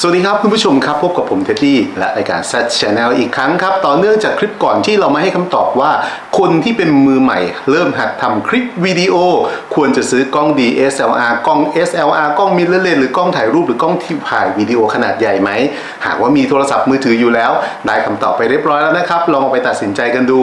สวัสดีครับคุณผู้ชมครับพบกับผมเท็ดดี้และรายการ Z Channel อีกครั้งครับ ต่อเนื่องจากคลิปก่อนที่เรามาให้คำตอบว่า คนที่เป็นมือใหม่ เริ่มหัดทำคลิปวิดีโอ ควรจะซื้อกล้อง DSLR กล้อง SLR กล้องมิเรเลนหรือกล้องถ่ายรูปหรือกล้องที่ถ่ายวิดีโอขนาดใหญ่ไหม หากว่ามีโทรศัพท์มือถืออยู่แล้ว ได้คำตอบไปเรียบร้อยแล้วนะครับ ลองไปตัดสินใจกันดู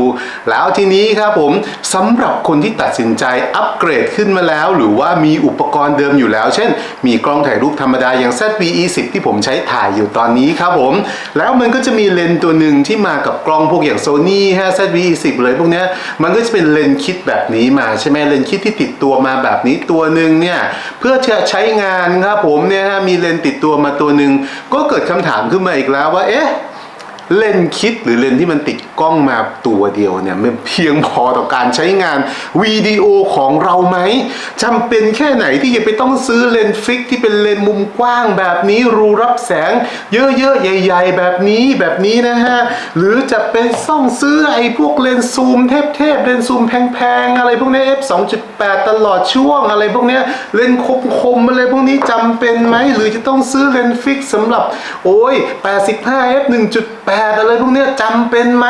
แล้วทีนี้ครับผมสำหรับคนที่ตัดสินใจอัปเกรดขึ้นมาแล้ว หรือว่ามีอุปกรณ์เดิมอยู่แล้ว เช่น มีกล้องถ่ายรูปธรรมดาอย่าง ZVE10 ที่ผมใช้ถ่ายอยู่ตอนนี้ครับผม แล้วมันก็จะมีเลนส์ตัวหนึ่งที่มากับกล้องพวกอย่าง Sony 5 z v 1 0เลยพวกนี้มันก็จะเป็นเลนส์คิดแบบนี้มาใช่ไหมเลนส์คิดที่ติดตัวมาแบบนี้ตัวหนึ่งเนี่ยเพื่อจะใช้งานครับผมเนี่ยฮะมีเลนส์ติดตัวมาตัวหนึ่งก็เกิดคำถามขึ้นมาอีกแล้วว่าเอ๊ะ เลนคิดหรือเลนที่มันติดกล้องมาตัวเดียวเนี่ยมันเพียงพอต่อการใช้งานวิดีโอของเราไหมจำเป็นแค่ไหนที่จะไปต้องซื้อเลนฟิกที่เป็นเลนมุมกว้างแบบนี้รูรับแสง เยอะๆใหญ่ ๆ แบบนี้แบบนี้นะฮะหรือจะเป็นต้องซื้อไอ้พวกเลนซูมเทพๆเลนซูมแพงๆอะไรพวกนี้ f 2.8ตลอดช่วงอะไรพวกนี้เลนคมๆอะไรพวกนี้จำเป็นไหมหรือจะต้องซื้อเลนฟิกสำหรับโอ้ย85 f 1.8อะไรพวกนี้จำเป็นไหม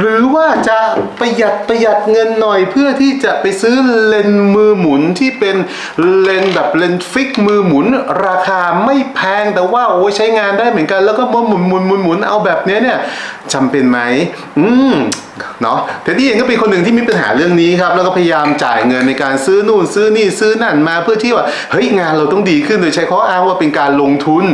หรือว่าจะประหยัดประหยัดเงินหน่อยเพื่อที่จะไปซื้อเลนส์มือหมุนที่เป็นเลนส์แบบเลนส์ฟิกมือหมุน ราคาไม่แพงแต่ว่าโอ้ยใช้งานได้เหมือนกัน แล้วก็หมุนหมุนหมุนหมุนหมุนเอาแบบนี้เนี่ยจำเป็นไหม อืมเนาะเท็ดดี้เองก็เป็นคนหนึ่งที่มีปัญหาเรื่องนี้ครับ แล้วก็พยายามจ่ายเงินในการซื้อนู่นซื้อนี่ซื้อนั่นมาเพื่อที่ว่าเฮ้ยงานเราต้องดีขึ้นโดยใช้ข้ออ้างว่าเป็นการลงทุน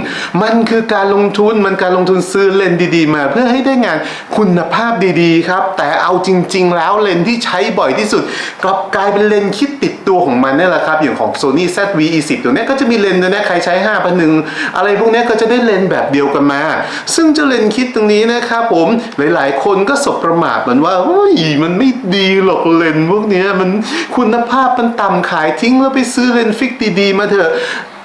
มันคือการลงทุนมันการลงทุนซื้อเลนดีๆมาเพื่อให้ได้งานคุณภาพดีๆครับ แต่เอาจริง ๆ แล้วเลนที่ใช้บ่อยที่สุดกลับกลายเป็นเลนคิดติดตัวของมันนี่แหละครับ อย่างของ Sony ZV-E10 ตัวนี้ก็จะมีเลนตัวนี้ใครใช้5 0 0 1อะไรพวกนี้ก็จะได้เลนแบบเดียวกันมา ซึ่งเจ้าเลนคิดตรงนี้นะครับผมหลาย ๆ คนก็สบประมาทเหมือนว่าเฮ้ยมันไม่ดีหรอกเลนพวกนี้มันคุณภาพมันต่ำขายทิ้งแล้วไปซื้อเลนฟิกดีๆมาเถอะ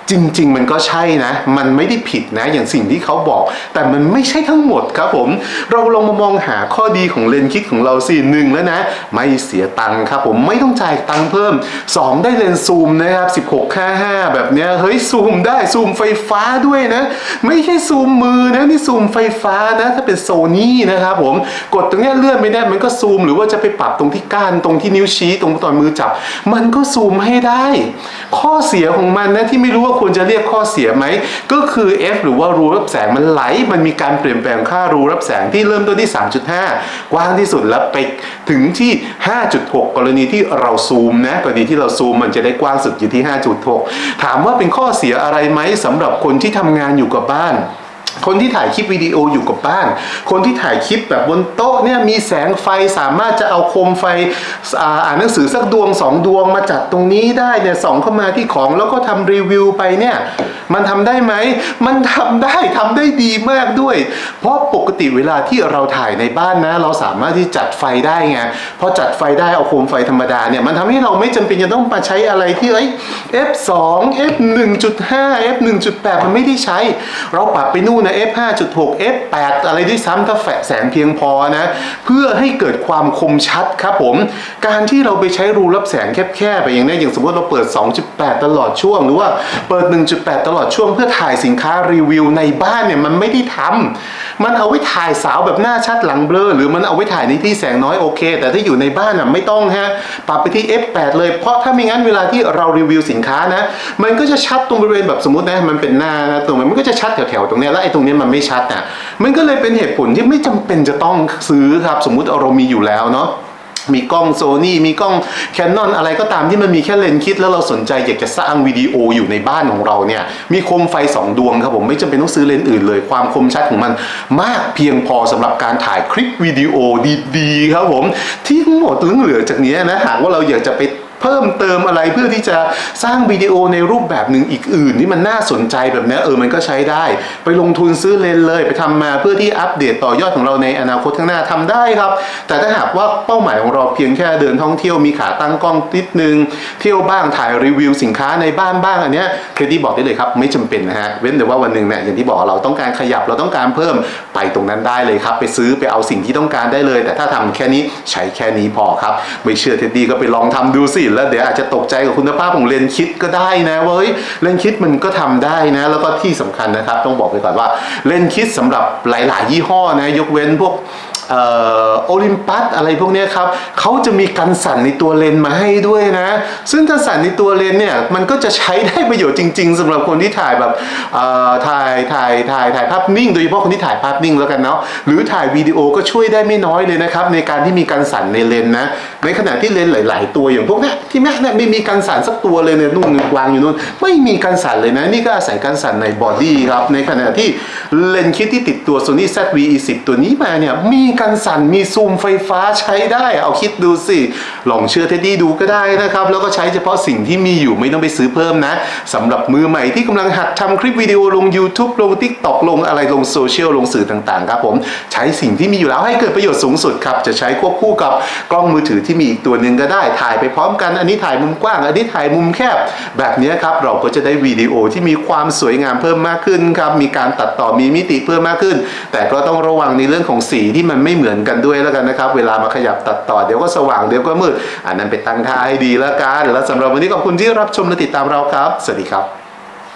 จริง ๆ มันก็ใช่นะ มันไม่ได้ผิดนะ อย่างสิ่งที่เขาบอก แต่มันไม่ใช่ทั้งหมดครับผม เราลองมามองหาข้อดีของเลนส์คิดของเราสิหนึ่งแล้วนะ ไม่เสียตังค์ครับผมไม่ต้องจ่ายตังค์เพิ่ม 2 ได้เลนส์ซูมนะครับ 16ค่า5แบบเนี้ยเฮ้ยซูมได้ซูมไฟฟ้าด้วยนะ ไม่ใช่ซูมมือนะนี่ซูมไฟฟ้านะ ถ้าเป็นโซนี่นะครับผมกดตรงเนี้ยเลื่อนไม่ได้มันก็ซูม หรือว่าจะไปปรับตรงที่ก้านตรงที่นิ้วชี้ตรงตอนมือจับ มันก็ซูมให้ได้ ข้อเสียของมันนะที่ไม่รู้ว่าควรจะเรียกข้อเสียไหม ก็คือ f หรือว่ารูรับแสงมันไหล มันมีการเปลี่ยนแปลงค่ารูรับแสงที่เริ่มต้นที่ 3.5 กว้างที่สุดแล้วไปถึงที่ 5.6 กรณีที่เราซูมนะกรณีที่เราซูมมันจะได้กว้างสุดอยู่ที่ 5.6 ถามว่าเป็นข้อเสียอะไรไหมสำหรับคนที่ทำงานอยู่กับบ้าน คนที่ถ่ายคลิปวิดีโออยู่กับบ้าน คนที่ถ่ายคลิปแบบบนโต๊ะเนี่ยมีแสงไฟสามารถจะเอาโคมไฟอ่านหนังสือสักดวงสองดวงมาจัดตรงนี้ได้เนี่ยส่องเข้ามาที่ของแล้วก็ทำรีวิวไปเนี่ย มันทำได้ไหม มันทำได้ทำได้ดีมากด้วย เพราะปกติเวลาที่เราถ่ายในบ้านนะ เราสามารถที่จัดไฟได้ไงพอจัดไฟได้เอาโคมไฟธรรมดาเนี่ยมันทำให้เราไม่จำเป็นจะต้องมาใช้อะไรที่เอ้ย f2 f 1.5 f 1.8 มันไม่ได้ใช้ เราปรับไปนู่นนะ f 5.6 f 8 อะไรด้วยซ้ำถ้าแสงเพียงพอนะ เพื่อให้เกิดความคมชัดครับผม การที่เราไปใช้รูรับแสงแคบๆไปอย่างนี้อย่างสมมติเราเปิด 2.8 ตลอดช่วง หรือว่าเปิด 1.8 ตลอดช่วงเพื่อถ่ายสินค้ารีวิวในบ้านเนี่ยมันไม่ได้ทำมันเอาไว้ถ่ายสาวแบบหน้าชัดหลังเบลอ หรือมันเอาไว้ถ่ายในที่แสงน้อยโอเค แต่ถ้าอยู่ในบ้านอะไม่ต้องฮะปรับไปที่ f8 เลยเพราะถ้าไม่งั้นเวลาที่เรารีวิวสินค้านะมันก็จะชัดตรงบริเวณแบบสมมตินะมันเป็นหน้านะตรงมันก็จะชัดแถวๆตรงนี้แล้วไอ้ตรงนี้มันไม่ชัดอะมันก็เลยเป็นเหตุผลที่ไม่จำเป็นจะต้องซื้อครับ สมมุติเรามีอยู่แล้วเนาะ มีกล้องโซนี่มีกล้องแคนนอนอะไรก็ตามที่มันมีแค่เลนส์คิด แล้วเราสนใจอยากจะสร้างวิดีโออยู่ในบ้านของเราเนี่ยมีโคมไฟ 2 ดวงครับผมไม่จำเป็นต้องซื้อเลนส์อื่นเลย ความคมชัดของมันมากเพียงพอสำหรับการถ่ายคลิปวิดีโอดีๆครับผม ที่ทั้งหมดเหลือจากนี้นะหากว่าเราอยากจะไป เพิ่มเติมอะไรเพื่อที่จะสร้างวิดีโอในรูปแบบหนึ่งอีกอื่นที่มันน่าสนใจแบบนี้เออมันก็ใช้ได้ ไปลงทุนซื้อเลนเลย ไปทำมาเพื่อที่อัปเดตต่อยอดของเราในอนาคตข้างหน้าทำได้ครับ แต่ถ้าหากว่าเป้าหมายของเราเพียงแค่เดินท่องเที่ยวมีขาตั้งกล้องนิดนึง เที่ยวบ้างถ่ายรีวิวสินค้าในบ้านบ้างอันเนี้ยเคที่บอกได้เลยครับไม่จำเป็นนะฮะเว้นแต่ว่าวันหนึ่งเนี่ยอย่างที่บอกเราต้องการขยับเราต้องการเพิ่มไปตรงนั้นได้เลยครับ ไปซื้อไปเอาสิ่งที่ต้องการได้เลย แต่ถ้าทำแค่นี้ใช้แค่นี้พอครับ ไม่เชื่อเท็ดดี้ก็ไปลองทำดูสิแล้วเดี๋ยวอาจจะตกใจกับคุณภาพของเลนส์คิดก็ได้นะเว้ยเลนส์คิดมันก็ทำได้นะ แล้วก็ที่สำคัญนะครับ ต้องบอกไปก่อนว่าเลนส์คิดสำหรับหลาย ๆ ยี่ห้อนะยกเว้นพวก โอลิมปัสอะไรพวกนี้ครับเขาจะมีกันสั่นในตัวเลนมาให้ด้วยนะ ซึ่งกันสั่นในตัวเลนเนี่ยมันก็จะใช้ได้ประโยชน์จริง ๆสำหรับคนที่ถ่ายแบบถ่ายถ่ายถ่ายถ่ายภาพนิ่ง โดยเฉพาะคนที่ถ่ายภาพนิ่งแล้วกันเนาะหรือถ่ายวิดีโอก็ช่วยได้ไม่น้อยเลยนะครับในการที่มีการสั่นในเลนนะในขณะที่เลนหลาย ๆ ตัวอย่างพวกนี้ที่แม่เนี่ยไม่มีการสั่นสักตัวเลยเนี่ยนู่นวางอยู่นู่นไม่มีการสั่นเลยนะนี่ก็อาศัยการสั่นในบอดี้ครับในขณะที่เลนคิดที่ติดตัว Sony ZV-E10 ตัวนี้มาเนี่ยมีการสั่นมีซูมไฟฟ้าใช้ได้เอาคิดดูสิลองเชื่อเท็ดดี้ดูก็ได้นะครับ แล้วก็ใช้เฉพาะสิ่งที่มีอยู่ไม่ต้องไปซื้อเพิ่มนะสำหรับมือใหม่ที่กำลังหัดทำคลิปวิดีโอลง YouTube ลง TikTok ลงอะไรลงโซเชียลลงสื่อต่างๆครับผมใช้สิ่งที่มีอยู่แล้วให้เกิดประโยชน์สูงสุดครับจะใช้ควบคู่กับกล้องมือถือที่มีอีกตัวหนึ่งก็ได้ถ่ายไปพร้อมกันอันนี้ถ่ายมุมกว้างอันนี้ถ่ายมุมแคบ แบบนี้ครับเราก็จะได้วิดีโอที่มีความสวยงามเพิ่มมากขึ้นครับมีการตัดต่อมีมิติเพิ่มมากขึ้น แต่ก็ต้องระวังในเรื่องของสีที่มันไม่เหมือนกันด้วยแล้วกันนะครับ เวลามาขยับตัดต่อเดี๋ยวก็สว่างเดี๋ยวก็มืด อันนั้นไปตั้งค่าให้ดีแล้วกันแล้วสำหรับวันนี้ขอบคุณที่รับชมและติดตามเราครับ สวัสดีครับ